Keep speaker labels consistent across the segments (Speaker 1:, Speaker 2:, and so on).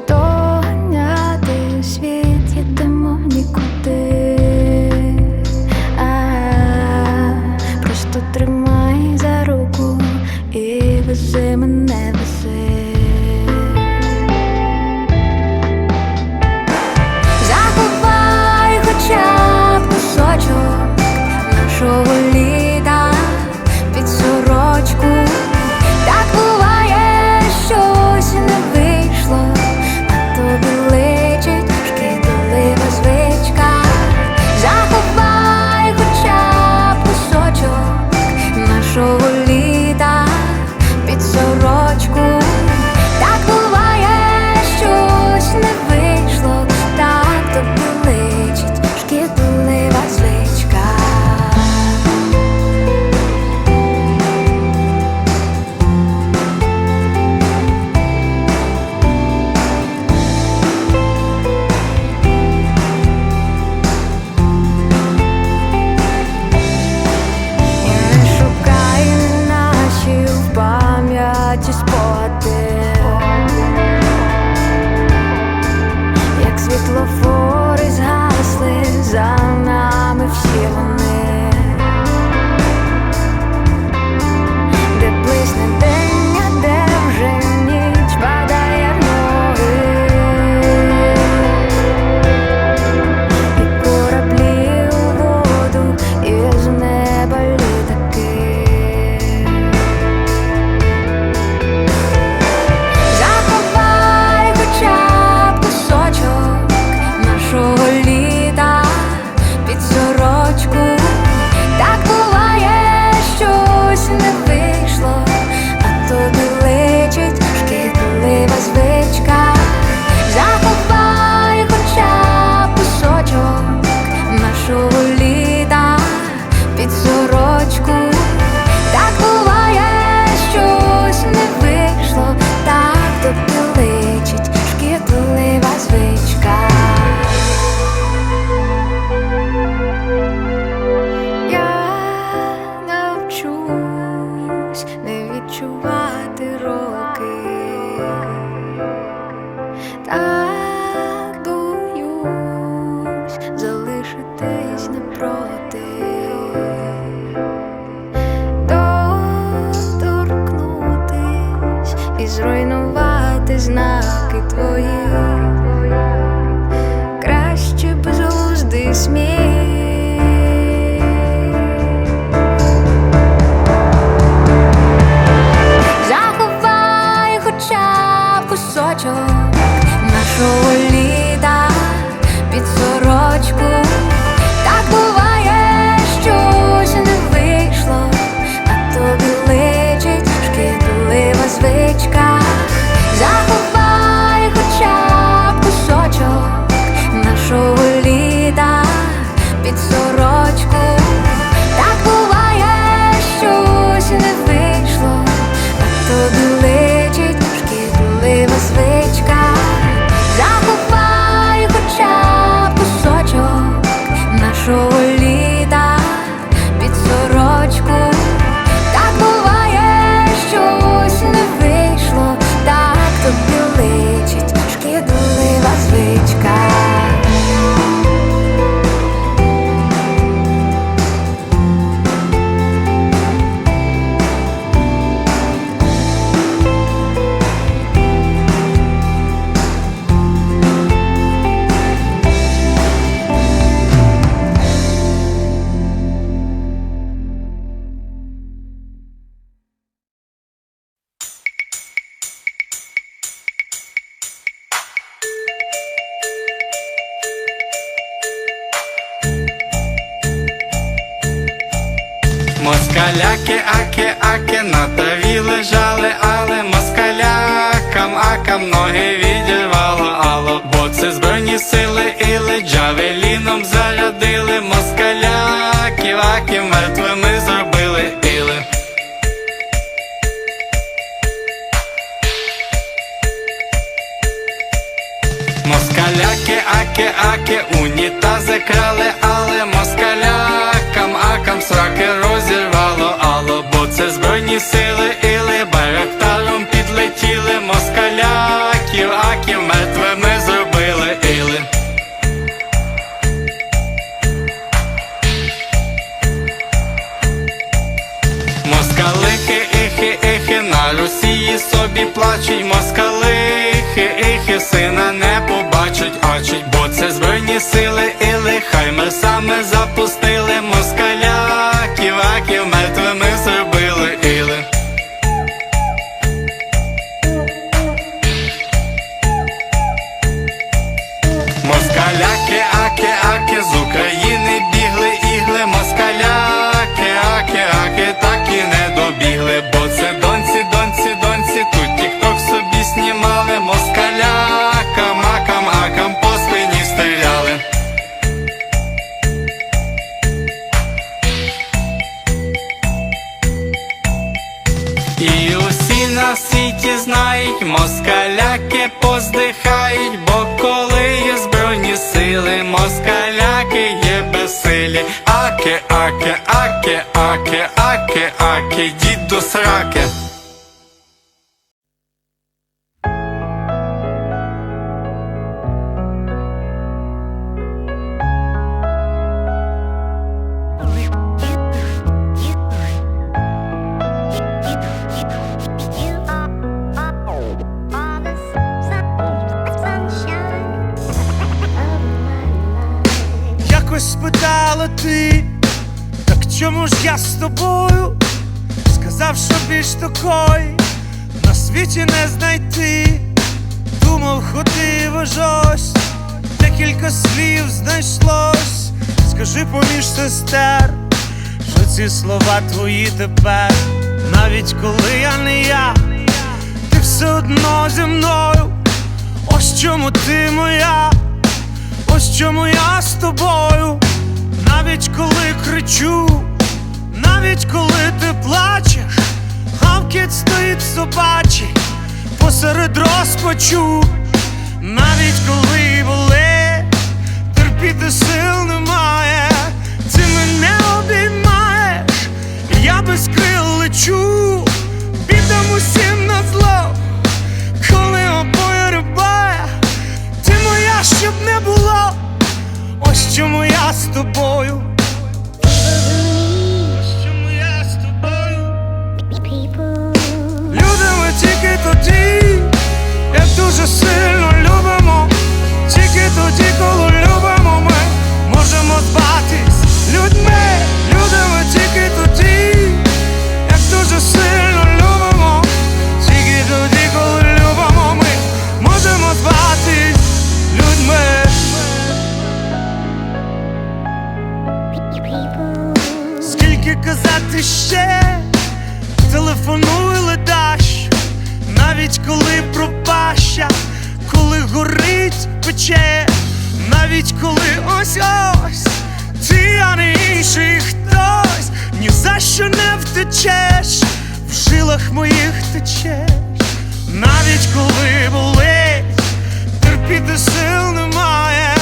Speaker 1: los. і зруйнувати знаки твої, краще безглуздий сміх. Кусочок нашого літа під сорочку.
Speaker 2: ноги відірвало ало, бокси збройні сили іли джавеліном зарядили москаля, ківаки мертвими зробили іли. Москаляки, аки, аки, унітази крали, але москаля. Росії собі плачуть москалихи, іхи сина не побачать, ачуть, бо це збройні сили, і лихай ми саме запустили На світі знають, москаляки поздихають, бо коли є збройні сили, москаляки є безсилі. Аке, аке, аке, аке, аке, аке, діду
Speaker 3: сраки. Чому ж я з тобою? Сказав, що більш такої на світі не знайти. Думав, ходив аж ось, декілька слів знайшлось. Скажи поміж сестер, що ці слова твої тепер, навіть коли я не я, ти все одно зі мною. Ось чому ти моя. Ось чому я з тобою, навіть коли кричу, навіть коли ти плачеш, гавкіт стоїть собачий посеред розпачу, навіть коли болить, терпіти сил немає, дуже сильно любимо. Тільки тоді, коли любимо, ми можемо збатись людьми. Не в жилах моїх течеш, навіть коли болить, терпіти сил немає,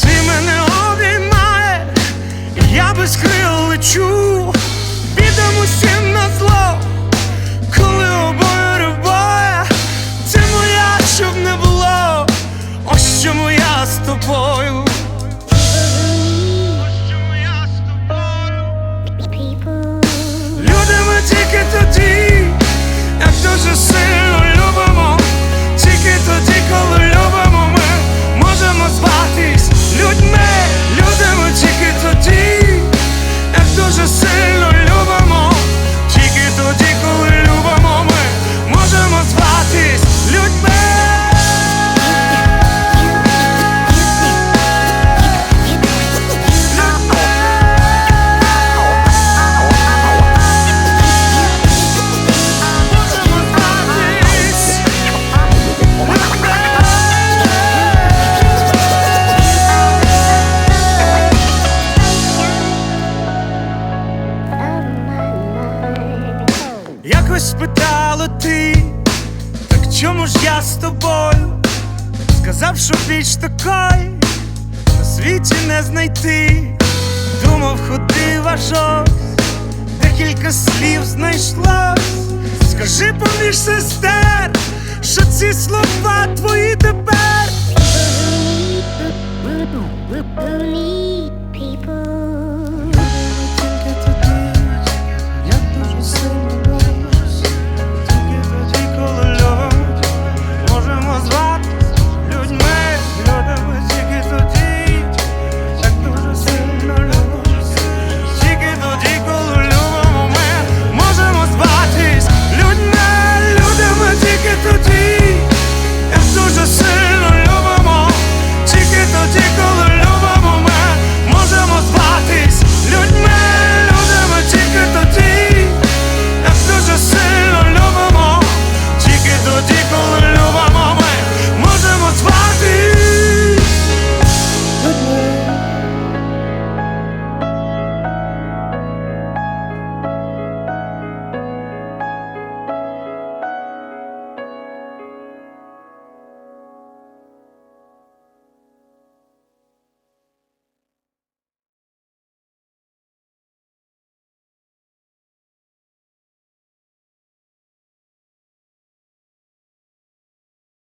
Speaker 3: ти мене обіймаєш. Я без крил лечу, бідам усім на зло, коли обоє рибає, ти моя, щоб не було, ось чому я з тобою. Сказав, такої на світі не знайти. Думав, ходив аж ось, декілька слів знайшлось. Скажи поміж сестер, що ці слова твої тепер.
Speaker 4: magical